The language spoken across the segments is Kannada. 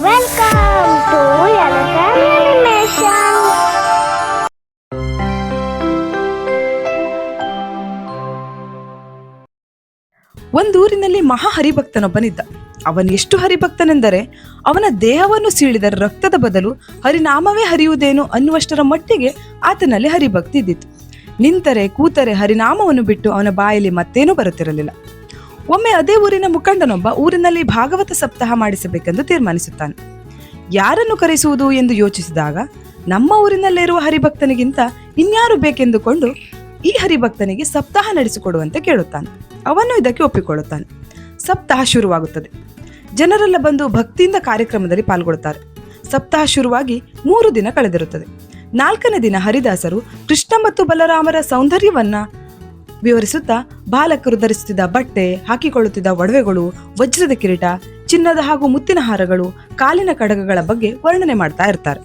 To. ಒಂದೂರಿನಲ್ಲಿ ಮಹಾ ಹರಿಭಕ್ತನೊಬ್ಬನಿದ್ದ ಅವನು ಎಷ್ಟು ಹರಿಭಕ್ತನೆಂದರೆ, ಅವನ ದೇಹವನ್ನು ಸೀಳಿದ ರಕ್ತದ ಬದಲು ಹರಿನಾಮವೇ ಹರಿಯುವುದೇನು ಅನ್ನುವಷ್ಟರ ಮಟ್ಟಿಗೆ ಆತನಲ್ಲಿ ಹರಿಭಕ್ತಿ ಇದ್ದಿತ್ತು ನಿಂತರೆ ಕೂತರೆ ಹರಿನಾಮವನ್ನು ಬಿಟ್ಟು ಅವನ ಬಾಯಲ್ಲಿ ಮತ್ತೇನೂ ಬರುತ್ತಿರಲಿಲ್ಲ. ಒಮ್ಮೆ ಅದೇ ಊರಿನ ಮುಖಂಡನೊಬ್ಬ ಊರಿನಲ್ಲಿ ಭಾಗವತ ಸಪ್ತಾಹ ಮಾಡಿಸಬೇಕೆಂದು ತೀರ್ಮಾನಿಸುತ್ತಾನೆ. ಯಾರನ್ನು ಕರೆಸುವುದು ಎಂದು ಯೋಚಿಸಿದಾಗ ನಮ್ಮ ಊರಿನಲ್ಲಿರುವ ಹರಿಭಕ್ತನಿಗಿಂತ ಇನ್ಯಾರು ಬೇಕೆಂದುಕೊಂಡು ಈ ಹರಿಭಕ್ತನಿಗೆ ಸಪ್ತಾಹ ನಡೆಸಿಕೊಡುವಂತೆ ಕೇಳುತ್ತಾನೆ. ಅವನು ಇದಕ್ಕೆ ಒಪ್ಪಿಕೊಳ್ಳುತ್ತಾನೆ. ಸಪ್ತಾಹ ಶುರುವಾಗುತ್ತದೆ. ಜನರೆಲ್ಲ ಬಂದು ಭಕ್ತಿಯಿಂದ ಕಾರ್ಯಕ್ರಮದಲ್ಲಿ ಪಾಲ್ಗೊಳ್ಳುತ್ತಾರೆ. ಸಪ್ತಾಹ ಶುರುವಾಗಿ ಮೂರು ದಿನ ಕಳೆದಿರುತ್ತದೆ. ನಾಲ್ಕನೇ ದಿನ ಹರಿದಾಸರು ಕೃಷ್ಣ ಮತ್ತು ಬಲರಾಮರ ಸೌಂದರ್ಯವನ್ನ ವಿವರಿಸುತ್ತಾ ಬಾಲಕರು ಧರಿಸುತ್ತಿದ್ದ ಬಟ್ಟೆ, ಹಾಕಿಕೊಳ್ಳುತ್ತಿದ್ದ ಒಡವೆಗಳು, ವಜ್ರದ ಕಿರೀಟ, ಚಿನ್ನದ ಹಾಗೂ ಮುತ್ತಿನ ಹಾರಗಳು ಕಾಲಿನ ಕಡಗಗಳ ಬಗ್ಗೆ ವರ್ಣನೆ ಮಾಡ್ತಾ ಇರ್ತಾರೆ.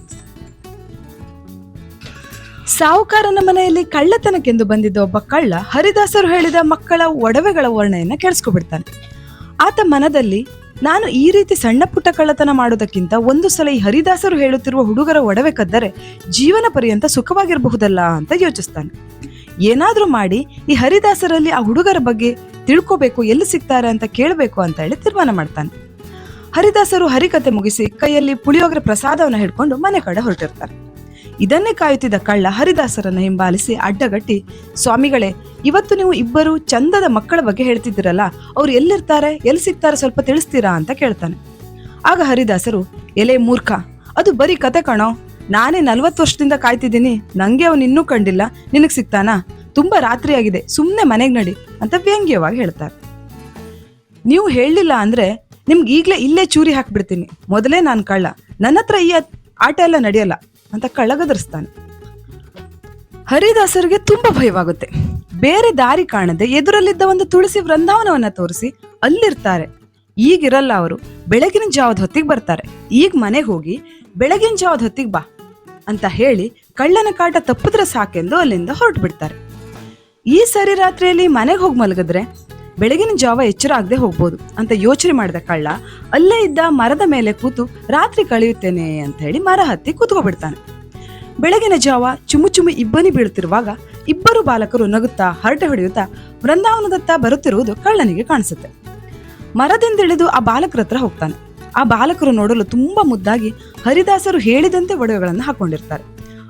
ಸಾಹುಕಾರನ ಮನೆಯಲ್ಲಿ ಕಳ್ಳತನಕ್ಕೆಂದು ಬಂದಿದ್ದ ಒಬ್ಬ ಕಳ್ಳ ಹರಿದಾಸರು ಹೇಳಿದ ಮಕ್ಕಳ ಒಡವೆಗಳ ವರ್ಣೆಯನ್ನ ಕೆಡಿಸ್ಕೊಬಿಡ್ತಾನೆ. ಆತ ಮನದಲ್ಲಿ, ನಾನು ಈ ರೀತಿ ಸಣ್ಣ ಪುಟ್ಟ ಕಳ್ಳತನ ಮಾಡೋದಕ್ಕಿಂತ ಒಂದು ಸಲ ಈ ಹರಿದಾಸರು ಹೇಳುತ್ತಿರುವ ಹುಡುಗರ ಒಡವೆ ಕದ್ದರೆ ಜೀವನ ಪರ್ಯಂತ ಸುಖವಾಗಿರಬಹುದಲ್ಲ ಅಂತ ಯೋಚಿಸ್ತಾನೆ. ಏನಾದ್ರೂ ಮಾಡಿ ಈ ಹರಿದಾಸರಲ್ಲಿ ಆ ಹುಡುಗರ ಬಗ್ಗೆ ತಿಳ್ಕೋಬೇಕು, ಎಲ್ಲಿ ಸಿಗ್ತಾರೆ ಅಂತ ಕೇಳಬೇಕು ಅಂತ ಹೇಳಿ ತೀರ್ಮಾನ ಮಾಡ್ತಾನೆ. ಹರಿದಾಸರು ಹರಿಕತೆ ಮುಗಿಸಿ ಕೈಯಲ್ಲಿ ಪುಳಿಯೋಗರೆ ಪ್ರಸಾದವನ್ನು ಹಿಡ್ಕೊಂಡು ಮನೆ ಕಡೆ ಹೊರಟಿರ್ತಾರೆ. ಇದನ್ನೇ ಕಾಯುತ್ತಿದ್ದ ಕಳ್ಳ ಹರಿದಾಸರನ್ನು ಹಿಂಬಾಲಿಸಿ ಅಡ್ಡಗಟ್ಟಿ, ಸ್ವಾಮಿಗಳೇ, ಇವತ್ತು ನೀವು ಇಬ್ಬರು ಚಂದದ ಮಕ್ಕಳ ಬಗ್ಗೆ ಹೇಳ್ತಿದ್ದೀರಲ್ಲ, ಅವ್ರು ಎಲ್ಲಿರ್ತಾರೆ, ಎಲ್ಲಿ ಸಿಗ್ತಾರೆ ಸ್ವಲ್ಪ ತಿಳಿಸ್ತೀರಾ? ಅಂತ ಕೇಳ್ತಾನೆ. ಆಗ ಹರಿದಾಸರು, ಎಲೆ ಮೂರ್ಖ, ಅದು ಬರೀ ಕತೆ ಕಣೋ ನಾನೇ ನಲ್ವತ್ತು ವರ್ಷದಿಂದ ಕಾಯ್ತಿದ್ದೀನಿ. ನಂಗೆ ಅವನು ಇನ್ನೂ ಕಂಡಿಲ್ಲ. ನಿನಗೆ ಸಿಗ್ತಾನಾ? ತುಂಬಾ ರಾತ್ರಿ ಆಗಿದೆ. ಸುಮ್ಮನೆ ಮನೆಗೆ ನಡಿ ಅಂತ ವ್ಯಂಗ್ಯವಾಗಿ ಹೇಳ್ತಾರೆ. ನೀವು ಹೇಳಲಿಲ್ಲ ಅಂದ್ರೆ ನಿಮ್ಗೆ ಈಗಲೇ ಇಲ್ಲೇ ಚೂರಿ ಹಾಕ್ಬಿಡ್ತೀನಿ. ಮೊದಲೇ ನಾನು ಕಳ್ಳ. ನನ್ನ ಹತ್ರ ಈ ಆಟ ಎಲ್ಲ ನಡೆಯಲ್ಲ ಅಂತ ಕಳ್ಳ ಗದರಿಸ್ತಾನೆ ಹರಿದಾಸರಿಗೆ ತುಂಬಾ ಭಯವಾಗುತ್ತೆ. ಬೇರೆ ದಾರಿ ಕಾಣದೆ ಎದುರಲ್ಲಿದ್ದ ಒಂದು ತುಳಸಿ ವೃಂದಾವನವನ್ನ ತೋರಿಸಿ ಅಲ್ಲಿರ್ತಾರೆ. ಈಗಿರಲ್ಲ ಅವರು. ಬೆಳಗಿನ ಜಾವದ ಹೊತ್ತಿಗೆ ಬರ್ತಾರೆ. ಈಗ ಮನೆಗೆ ಹೋಗಿ ಬೆಳಗಿನ ಜಾವದ ಹೊತ್ತಿಗೆ ಬಾ. ಅಂತ ಹೇಳಿ ಕಳ್ಳನ ಕಾಟ ತಪ್ಪಿದ್ರೆ ಸಾಕೆಂದು ಅಲ್ಲಿಂದ ಹೊರಟು ಬಿಡ್ತಾರೆ ಈ ಸರಿ ರಾತ್ರಿಯಲ್ಲಿ ಮನೆಗೆ ಹೋಗಿ ಮಲಗಿದ್ರೆ ಬೆಳಗಿನ ಜಾವ ಎಚ್ಚರ ಆಗದೆ ಹೋಗ್ಬೋದು ಅಂತ ಯೋಚನೆ ಮಾಡಿದ ಕಳ್ಳ ಅಲ್ಲೇ ಇದ್ದ ಮರದ ಮೇಲೆ ಕೂತು ರಾತ್ರಿ ಕಳೆಯುತ್ತೇನೆ ಅಂತ ಹೇಳಿ ಮರ ಹತ್ತಿ ಕೂತ್ಕೊಬಿಡ್ತಾನೆ. ಬೆಳಗಿನ ಜಾವ ಚುಮು ಚುಮು ಇಬ್ಬನಿ ಬೀಳ್ತಿರುವಾಗ ಇಬ್ಬರು ಬಾಲಕರು ನಗುತ್ತಾ ಹರಟೆ ಹೊಡೆಯುತ್ತಾ ವೃಂದಾವನದತ್ತ ಬರುತ್ತಿರುವುದು ಕಳ್ಳನಿಗೆ ಕಾಣಿಸುತ್ತೆ. ಮರದಿಂದಿಳಿದು ಆ ಬಾಲಕರ ಹತ್ರ ಹೋಗ್ತಾನೆ. ಆ ಬಾಲಕರು ನೋಡಲು ತುಂಬಾ ಮುದ್ದಾಗಿ ಹರಿದಾಸರು ಹೇಳಿದಂತೆ ಒಡವೆಗಳನ್ನು ಹಾಕೊಂಡಿರ್ತಾರೆ.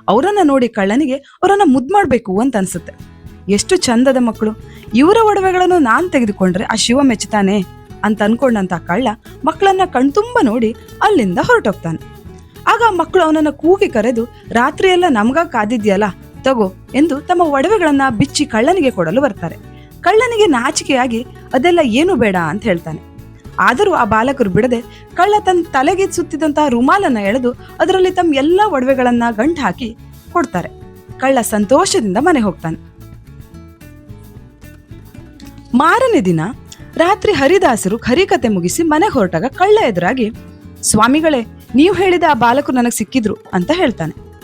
ಅವರನ್ನ ನೋಡಿ ಕಳ್ಳನಿಗೆ ಅವರನ್ನ ಮುದ್ದು ಮಾಡಬೇಕು ಅಂತ ಅನ್ಸುತ್ತೆ. ಎಷ್ಟು ಚಂದದ ಮಕ್ಕಳು. ಇವರ ಒಡವೆಗಳನ್ನು ನಾನು ತೆಗೆದುಕೊಂಡ್ರೆ ಆ ಶಿವ ಮೆಚ್ಚುತ್ತಾನೆ ಅಂತ ಅನ್ಕೊಂಡಂತ ಕಳ್ಳ ಮಕ್ಕಳನ್ನ ಕಣ್ತುಂಬ ನೋಡಿ ಅಲ್ಲಿಂದ ಹೊರಟೋಗ್ತಾನೆ. ಆಗ ಮಕ್ಕಳು ಅವನನ್ನ ಕೂಗಿ ಕರೆದು ರಾತ್ರಿಯೆಲ್ಲ ನಮ್ಗ ಕಾದಿದ್ಯಲ್ಲ, ತಗೋ ಎಂದು ತಮ್ಮ ಒಡವೆಗಳನ್ನ ಬಿಚ್ಚಿ ಕಳ್ಳನಿಗೆ ಕೊಡಲು ಬರ್ತಾರೆ. ಕಳ್ಳನಿಗೆ ನಾಚಿಕೆಯಾಗಿ, ಅದೆಲ್ಲ ಏನು ಬೇಡ ಅಂತ ಹೇಳ್ತಾನೆ. ಆದರೂ ಆ ಬಾಲಕರು ಬಿಡದೆ ಕಳ್ಳ ತನ್ನ ತಲೆಗೆ ಸುತ್ತಿದಂತಹ ರುಮಾಲನ್ನ ಎಳೆದು ಅದರಲ್ಲಿ ತಮ್ಮ ಎಲ್ಲ ಒಡವೆಗಳನ್ನ ಗಂಟು ಹಾಕಿ ಕೊಡ್ತಾರೆ. ಕಳ್ಳ ಸಂತೋಷದಿಂದ ಮನೆ ಹೋಗ್ತಾನೆ. ಮಾರನೇ ದಿನ ರಾತ್ರಿ ಹರಿದಾಸರು ಹರಿಕತೆ ಮುಗಿಸಿ ಮನೆ ಹೊರಟಾಗ ಕಳ್ಳ ಎದುರಾಗಿ, ಸ್ವಾಮಿಗಳೇ, ನೀವು ಹೇಳಿದ ಆ ಬಾಲಕರು ನನಗೆ ಸಿಕ್ಕಿದ್ರು ಅಂತ ಹೇಳ್ತಾನೆ.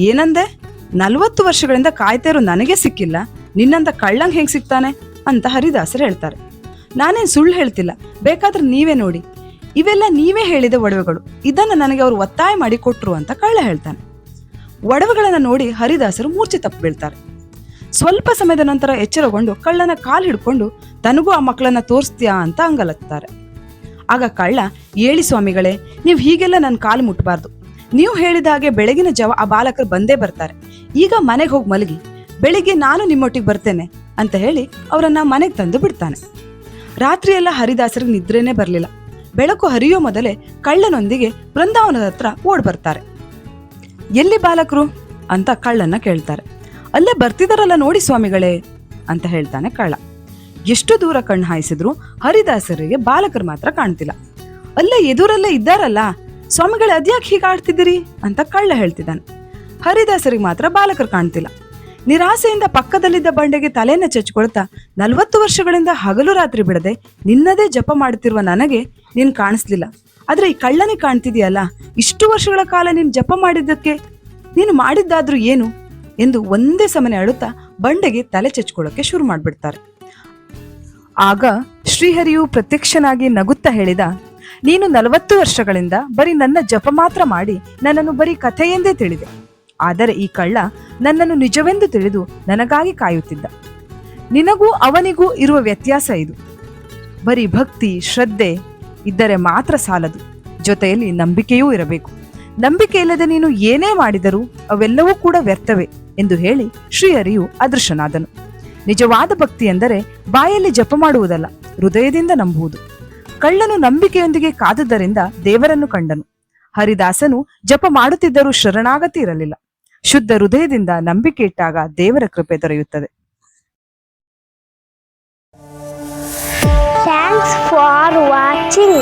ಏನಂದೆ? ನಲ್ವತ್ತು ವರ್ಷಗಳಿಂದ ಕಾಯ್ತಾ ನನಗೆ ಸಿಕ್ಕಿಲ್ಲ. ನಿನ್ನಂತ ಕಳ್ಳಂಗ್ ಹೆಂಗ್ ಸಿಗ್ತಾನೆ? ಅಂತ ಹರಿದಾಸರು ಹೇಳ್ತಾರೆ. ನಾನೇನ್ ಸುಳ್ಳು ಹೇಳ್ತಿಲ್ಲ. ಬೇಕಾದ್ರೆ ನೀವೇ ನೋಡಿ. ಇವೆಲ್ಲ ನೀವೇ ಹೇಳಿದ ಒಡವೆಗಳು. ಇದನ್ನು ನನಗೆ ಅವರು ಒತ್ತಾಯ ಮಾಡಿ ಕೊಟ್ಟರು ಅಂತ ಕಳ್ಳ ಹೇಳ್ತಾನೆ. ಒಡವೆಗಳನ್ನು ನೋಡಿ ಹರಿದಾಸರು ಮೂರ್ಛೆ ತಪ್ಪು ಬೀಳ್ತಾರೆ. ಸ್ವಲ್ಪ ಸಮಯದ ನಂತರ ಎಚ್ಚರಗೊಂಡು ಕಳ್ಳನ ಕಾಲು ಹಿಡ್ಕೊಂಡು, ತನಗೂ ಆ ಮಕ್ಕಳನ್ನ ತೋರಿಸ್ತೀಯಾ? ಅಂತ ಅಂಗಲತ್ತಾರೆ. ಆಗ ಕಳ್ಳ, ಏಳಿ ಸ್ವಾಮಿಗಳೇ, ನೀವು ಹೀಗೆಲ್ಲ ನನ್ನ ಕಾಲು ಮುಟ್ಟಬಾರ್ದು ನೀವು ಹೇಳಿದ ಹಾಗೆ ಬೆಳಗಿನ ಜಾವ ಆ ಬಾಲಕರು ಬಂದೇ ಬರ್ತಾರೆ. ಈಗ ಮನೆಗೆ ಹೋಗಿ ಮಲಗಿ, ಬೆಳಿಗ್ಗೆ ನಾನು ನಿಮ್ಮೊಟ್ಟಿಗೆ ಬರ್ತೇನೆ ಅಂತ ಹೇಳಿ ಅವರನ್ನ ಮನೆಗೆ ತಂದು ಬಿಡ್ತಾನೆ. ರಾತ್ರಿಯೆಲ್ಲ ಹರಿದಾಸರಿಗೆ ನಿದ್ರೇನೇ ಬರಲಿಲ್ಲ. ಬೆಳಕು ಹರಿಯೋ ಮೊದಲೇ ಕಳ್ಳನೊಂದಿಗೆ ಬೃಂದಾವನದ ಹತ್ರ ಓಡ್ ಬರ್ತಾರೆ. ಎಲ್ಲಿ ಬಾಲಕರು? ಅಂತ ಕಳ್ಳನ್ನ ಕೇಳ್ತಾರೆ. ಅಲ್ಲೇ ಬರ್ತಿದಾರಲ್ಲ ನೋಡಿ ಸ್ವಾಮಿಗಳೇ, ಅಂತ ಹೇಳ್ತಾನೆ ಕಳ್ಳ. ಎಷ್ಟು ದೂರ ಕಣ್ಣು ಹಾಯಿಸಿದ್ರು ಹರಿದಾಸರಿಗೆ ಬಾಲಕರು ಮಾತ್ರ ಕಾಣ್ತಿಲ್ಲ. ಅಲ್ಲೇ ಎದುರಲ್ಲೇ ಇದ್ದಾರಲ್ಲ, ಸ್ವಾಮಿಗಳೇ ಅದ್ಯಾಕೆ ಹೀಗೆ ಆಡ್ತಿದ್ದೀರಿ ಅಂತ ಕಳ್ಳ ಹೇಳ್ತಿದ್ದಾನೆ. ಹರಿದಾಸರಿಗೆ ಮಾತ್ರ ಬಾಲಕರು ಕಾಣ್ತಿಲ್ಲ. ನಿರಾಸೆಯಿಂದ ಪಕ್ಕದಲ್ಲಿದ್ದ ಬಂಡೆಗೆ ತಲೆಯನ್ನು ಚಚ್ಕೊಳ್ತಾ ನಲವತ್ತು ವರ್ಷಗಳಿಂದ ಹಗಲು ರಾತ್ರಿ ಬಿಡದೆ ನಿನ್ನದೇ ಜಪ ಮಾಡುತ್ತಿರುವ ನನಗೆ ನೀನು ಕಾಣಿಸ್ಲಿಲ್ಲ. ಆದರೆ ಈ ಕಳ್ಳನೇ ಕಾಣ್ತಿದೆಯಲ್ಲ, ಇಷ್ಟು ವರ್ಷಗಳ ಕಾಲ ನೀನು ಜಪ ಮಾಡಿದ್ದಕ್ಕೆ ನೀನು ಮಾಡಿದ್ದಾದ್ರೂ ಏನು ಎಂದು ಒಂದೇ ಸಮನೆ ಅಳುತ್ತಾ ಬಂಡೆಗೆ ತಲೆ ಚಚ್ಕೊಳ್ಳೋಕೆ ಶುರು ಮಾಡಿಬಿಡ್ತಾರೆ. ಆಗ ಶ್ರೀಹರಿಯು ಪ್ರತ್ಯಕ್ಷನಾಗಿ ನಗುತ್ತಾ ಹೇಳಿದ, ನೀನು ನಲವತ್ತು ವರ್ಷಗಳಿಂದ ಬರೀ ನನ್ನ ಜಪ ಮಾತ್ರ ಮಾಡಿ ನನ್ನನ್ನು ಬರೀ ಕಥೆಯೆಂದೇ ತಿಳಿದೆ. ಆದರೆ ಈ ಕಳ್ಳ ನನ್ನನ್ನು ನಿಜವೆಂದು ತಿಳಿದು ನನಗಾಗಿ ಕಾಯುತ್ತಿದ್ದ. ನಿನಗೂ ಅವನಿಗೂ ಇರುವ ವ್ಯತ್ಯಾಸ ಇದು. ಬರೀ ಭಕ್ತಿ, ಶ್ರದ್ಧೆ ಇದ್ದರೆ ಮಾತ್ರ ಸಾಲದು. ಜೊತೆಯಲ್ಲಿ ನಂಬಿಕೆಯೂ ಇರಬೇಕು. ನಂಬಿಕೆ ಇಲ್ಲದೆ ನೀನು ಏನೇ ಮಾಡಿದರೂ ಅವೆಲ್ಲವೂ ಕೂಡ ವ್ಯರ್ಥವೇ ಎಂದು ಹೇಳಿ ಶ್ರೀಹರಿಯು ಅದೃಶ್ಯನಾದನು ನಿಜವಾದ ಭಕ್ತಿ ಎಂದರೆ ಬಾಯಲ್ಲಿ ಜಪ ಮಾಡುವುದಲ್ಲ, ಹೃದಯದಿಂದ ನಂಬುವುದು. ಕಳ್ಳನು ನಂಬಿಕೆಯೊಂದಿಗೆ ಕಾದುದರಿಂದ ದೇವರನ್ನು ಕಂಡನು. ಹರಿದಾಸನು ಜಪ ಮಾಡುತ್ತಿದ್ದರೂ ಶರಣಾಗತಿ ಇರಲಿಲ್ಲ. ಶುದ್ಧ ಹೃದಯದಿಂದ ನಂಬಿಕೆ ಇಟ್ಟಾಗ ದೇವರ ಕೃಪೆ ದೊರೆಯುತ್ತದೆ ಫಾರ್ watching.